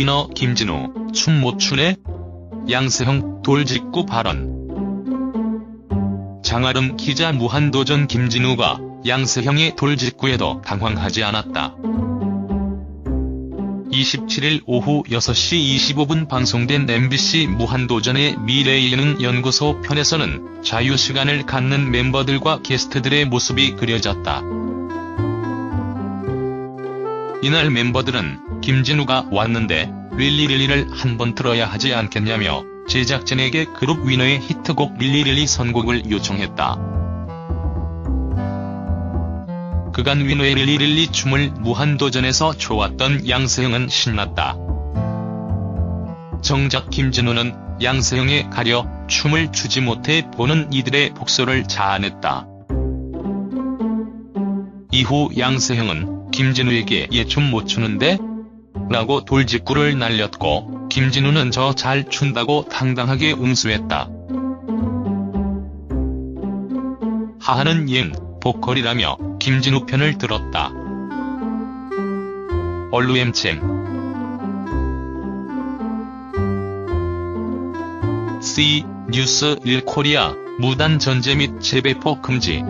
위너 김진우, 춤못 추네? 양세형 돌직구 발언 장아름 기자 무한도전 김진우가 양세형의 돌직구에도 당황하지 않았다. 27일 오후 6시 25분 방송된 MBC 무한도전의 미래예능 연구소 편에서는 자유시간을 갖는 멤버들과 게스트들의 모습이 그려졌다. 이날 멤버들은 김진우가 왔는데 릴리릴리를 한번 들어야 하지 않겠냐며 제작진에게 그룹 위너의 히트곡 릴리릴리 선곡을 요청했다. 그간 위너의 릴리릴리 춤을 무한도전에서 좋았던 양세형은 신났다. 정작 김진우는 양세형에 가려 춤을 추지 못해 보는 이들의 복소를 자아냈다. 이후 양세형은 김진우에게 얘춤못 추는데? 라고 돌직구를 날렸고 김진우는 저 잘 춘다고 당당하게 응수했다. 하하는 얜 보컬이라며 김진우 편을 들었다. 얼루엠챔 C 뉴스 1 코리아 무단 전제 및 재배포 금지